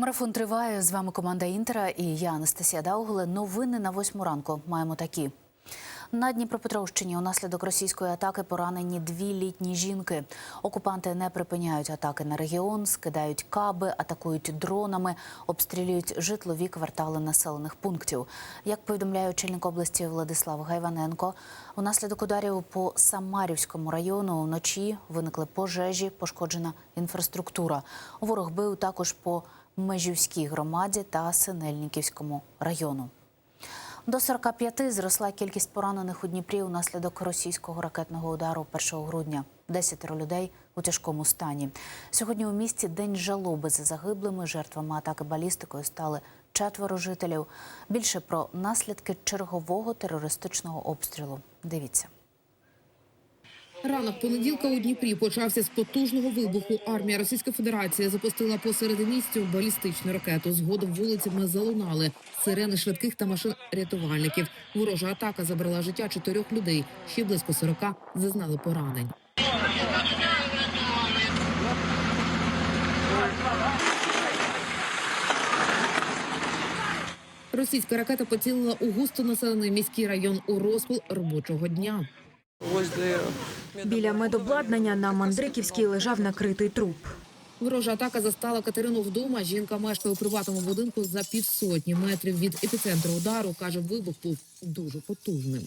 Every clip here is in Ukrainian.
Марафон триває. З вами команда Інтера і я Анастасія Даугле. Новини на восьму ранку маємо такі. На Дніпропетровщині унаслідок російської атаки поранені дві літні жінки. Окупанти не припиняють атаки на регіон, скидають каби, атакують дронами, обстрілюють житлові квартали населених пунктів. Як повідомляє очільник області Владислав Гайваненко, унаслідок ударів по Самарівському району вночі виникли пожежі, пошкоджена інфраструктура. Ворог бив також по Межівській громаді та Синельниківському району. До 45 зросла кількість поранених у Дніпрі унаслідок російського ракетного удару 1 грудня. Десятеро людей у тяжкому стані. Сьогодні у місті день жалоби за загиблими. Жертвами атаки балістикою стали четверо жителів. Більше про наслідки чергового терористичного обстрілу. Дивіться. Ранок понеділка у Дніпрі почався з потужного вибуху. Армія Російської Федерації запустила посеред місця балістичну ракету. Згодом вулицями залунали сирени швидких та машин рятувальників. Ворожа атака забрала життя чотирьох людей. Ще близько 40 зазнали поранень. Російська ракета поцілила у густонаселений міський район у розпал робочого дня. Біля медобладнання на Мандриківській лежав накритий труп. Ворожа атака застала Катерину вдома. Жінка мешкає у приватному будинку за півсотні метрів від епіцентру удару. каже, вибух був дуже потужним.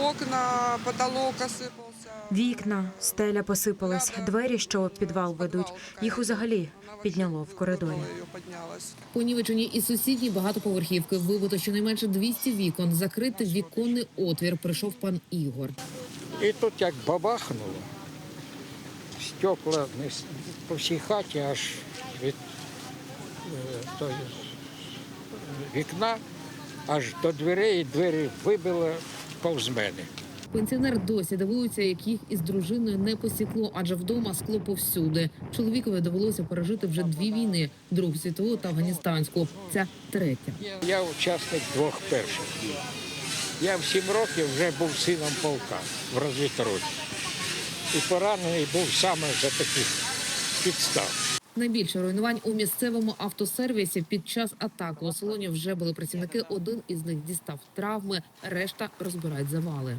окна, потолок осыпался. Вікна, стеля посипались, двері, що в підвал ведуть. Їх узагалі підняло в коридорі. Понівечені і сусідні багатоповерхівки. Вибито щонайменше 200 вікон. Закритий віконний отвір. Прийшов пан Ігор. І тут як бабахнуло. Стекла по всій хаті аж від е, тої, е, вікна аж до дверей, і двері вибило повз мене. Пенсіонер досі дивується, як їх із дружиною не посікло, адже вдома скло повсюди. Чоловікові довелося пережити вже дві війни: Другу світову та афганістанську. Ця третя. Я учасник двох перших. Я в сім років вже був сином полка в розвідроті. І поранений був саме за таких підстав. Найбільше руйнувань у місцевому автосервісі під час атаки у салоні вже були працівники. Один із них дістав травми, решта розбирають завали.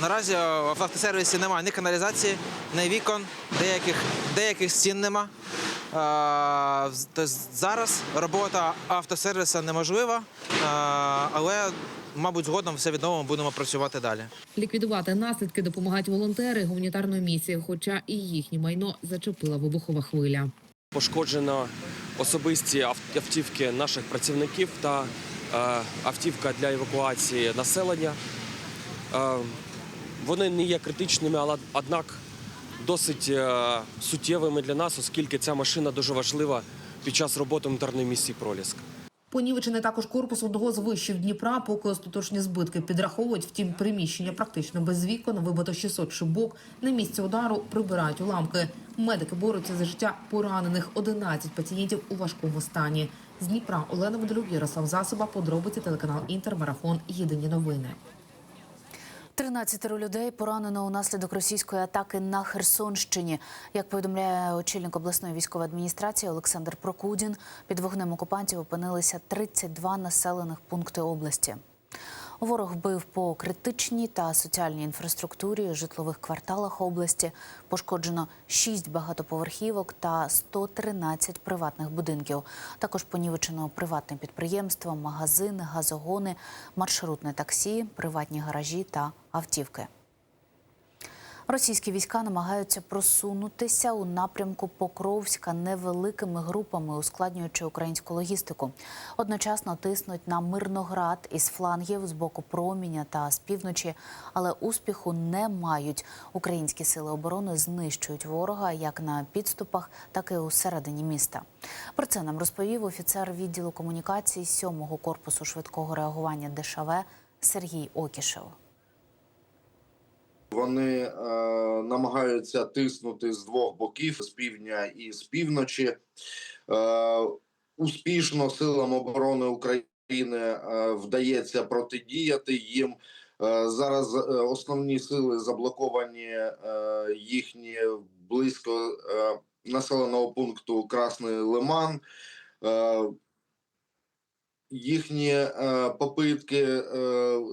Наразі в автосервісі немає ні каналізації, ні вікон, деяких, деяких стін нема. Зараз робота автосервісу неможлива, але, мабуть, згодом все відомо будемо працювати далі. Ліквідувати наслідки допомагають волонтери гуманітарної місії, хоча і їхнє майно зачепила вибухова хвиля. Пошкоджено особисті ав- автівки наших працівників та е, автівка для евакуації населення. Е, вони не є критичними, але однак досить е, суттєвими для нас, оскільки ця машина дуже важлива під час роботи гуманітарної місії Проліск. Понівечений також корпус одного з вишів Дніпра, поки остаточні збитки підраховують. Втім, приміщення практично без вікон, вибито 600 шибок. На місці удару прибирають уламки. Медики борються за життя поранених. 11 пацієнтів у важкому стані. З Дніпра Олена Водолюк, Ярослав Засоба, подробиці телеканал Інтермарафон. Єдині новини. 13 людей поранено унаслідок російської атаки на Херсонщині. Як повідомляє очільник обласної військової адміністрації Олександр Прокудін, під вогнем окупантів опинилися 32 населених пункти області. Ворог бив по критичній та соціальній інфраструктурі, житлових кварталах області. Пошкоджено 6 багатоповерхівок та 113 приватних будинків. Також понівечено приватне підприємство, магазини, газогони, маршрутне таксі, приватні гаражі та автівки. Російські війська намагаються просунутися у напрямку Покровська невеликими групами, ускладнюючи українську логістику. Одночасно тиснуть на Мирноград із флангів з боку проміня та з півночі, але успіху не мають. Українські сили оборони знищують ворога як на підступах, так і у середині міста. Про це нам розповів офіцер відділу комунікацій 7-го корпусу швидкого реагування ДШВ Сергій Окішев. Вони е, намагаються тиснути з двох боків з півдня і з півночі. Е, успішно силам оборони України е, вдається протидіяти їм. Е, зараз е, основні сили заблоковані е, їхні близько е, населеного пункту Красний Лиман. е, їхні е, попитки е,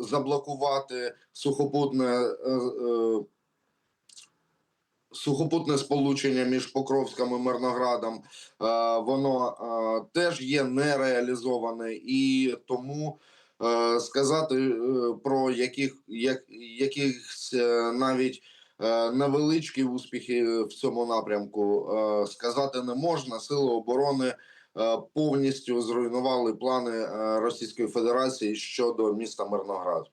заблокувати сухопутне, е, сухопутне сполучення між Покровськом і Мирноградом, воно теж є нереалізоване, і тому сказати про яких, як, якихось навіть невеличкі успіхи в цьому напрямку сказати не можна. Сили оборони повністю зруйнували плани е, Російської Федерації щодо міста Мирноград.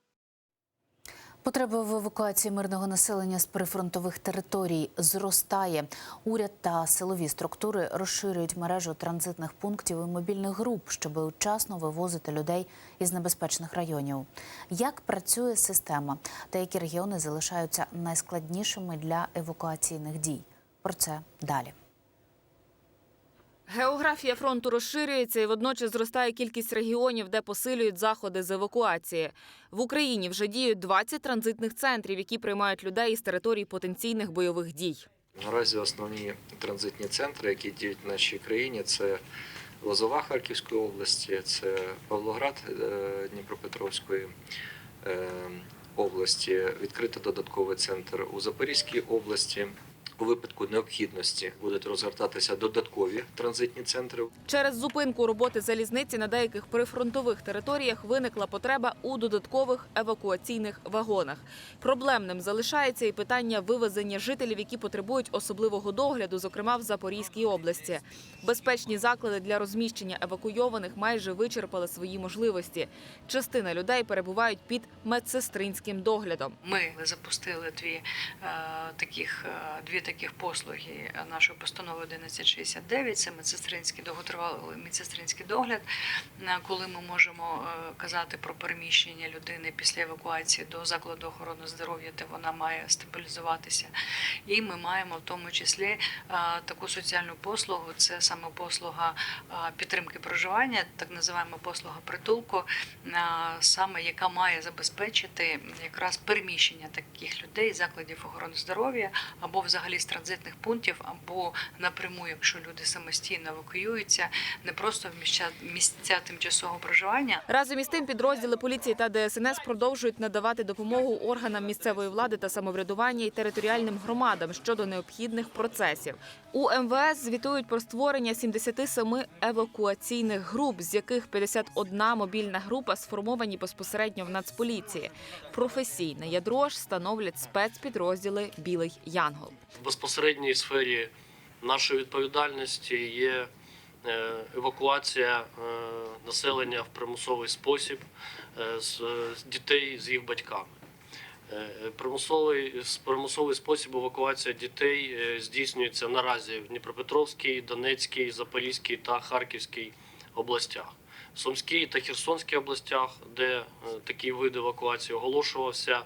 Потреба в евакуації мирного населення з прифронтових територій зростає. Уряд та силові структури розширюють мережу транзитних пунктів і мобільних груп, щоб учасно вивозити людей із небезпечних районів. Як працює система та які регіони залишаються найскладнішими для евакуаційних дій? Про це далі. Географія фронту розширюється і водночас зростає кількість регіонів, де посилюють заходи з евакуації. В Україні вже діють 20 транзитних центрів, які приймають людей із територій потенційних бойових дій. Наразі основні транзитні центри, які діють в нашій країні, це Лозова Харківської області, це Павлоград е, Дніпропетровської е, області, відкрито додатковий центр у Запорізькій області. У випадку необхідності будуть розгортатися додаткові транзитні центри. Через зупинку роботи залізниці на деяких прифронтових територіях виникла потреба у додаткових евакуаційних вагонах. Проблемним залишається і питання вивезення жителів, які потребують особливого догляду, зокрема в Запорізькій області. Безпечні заклади для розміщення евакуйованих майже вичерпали свої можливості. Частина людей перебувають під медсестринським доглядом. Ми запустили дві е, таких е, дві таких послуги нашої постанови 1169. Це медсестринський довготривалий медсестринський догляд, е, коли ми можемо е, казати про переміщення людини після евакуації до закладу охорони здоров'я, де вона має стабілізуватися. І ми маємо в тому числі е, таку соціальну послугу. Це саме послуга е, підтримки проживання, так називаємо послуга притулку, е, саме яка має забезпечити якраз переміщення таких людей закладів охорони здоров'я або взагалі з транзитних пунктів, або напряму, якщо люди самостійно евакуюються, не просто в місця, місця тимчасового проживання, Разом із тим, підрозділи поліції та ДСНС продовжують надавати допомогу органам місцевої влади та самоврядування і територіальним громадам щодо необхідних процесів. У МВС звітують про створення 77 евакуаційних груп, з яких 51 мобільна група сформовані безпосередньо в Нацполіції. Професійне ядро ж становлять спецпідрозділи Білий Янгол. Безпосередній сфері нашої відповідальності є е, евакуація е, населення в примусовий спосіб е, з дітей з їх батьками. Примусовий, примусовий спосіб евакуації дітей здійснюється наразі в Дніпропетровській, Донецькій, Запорізькій та Харківській областях. В Сумській та Херсонській областях, де такий вид евакуації оголошувався,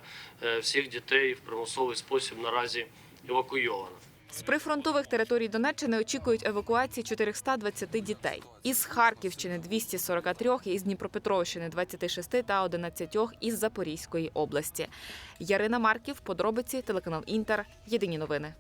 всіх дітей в примусовий спосіб наразі евакуйовано. З прифронтових територій Донеччини очікують евакуації 420 дітей. Із Харківщини 243, із Дніпропетровщини 26 та 11 із Запорізької області. Ярина Марків, подробиці, телеканал Інтер. Єдині новини.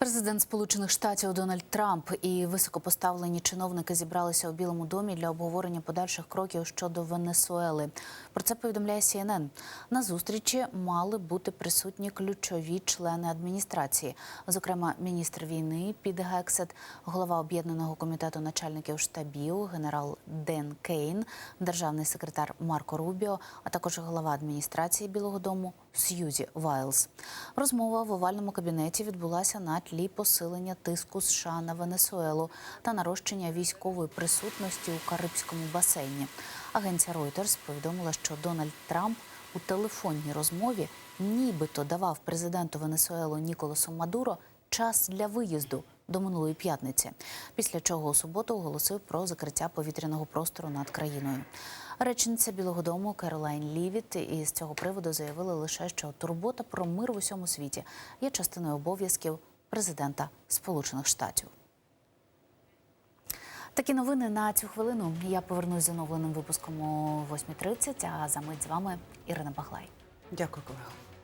Президент Сполучених Штатів Дональд Трамп і високопоставлені чиновники зібралися у Білому домі для обговорення подальших кроків щодо Венесуели. Про це повідомляє CNN. На зустрічі мали бути присутні ключові члени адміністрації, зокрема міністр війни Піт Гексет, голова об'єднаного комітету начальників штабів генерал Ден Кейн, державний секретар Марко Рубіо, а також голова адміністрації Білого Дому Сьюзі Вайлз. Розмова в овальному кабінеті відбулася на тлі посилення тиску США на Венесуелу та нарощення військової присутності у Карибському басейні. Агенція Reuters повідомила, що Дональд Трамп у телефонній розмові нібито давав президенту Венесуелу Ніколасу Мадуро час для виїзду до минулої п'ятниці, після чого у суботу оголосив про закриття повітряного простору над країною. Речниця Білого Дому Керолайн Лівіт із цього приводу заявила лише, що турбота про мир в усьому світі є частиною обов'язків президента Сполучених Штатів. Такі новини на цю хвилину. Я повернусь з оновленим випуском о 8.30, а за мить з вами Ірина Баглай. Дякую, колего.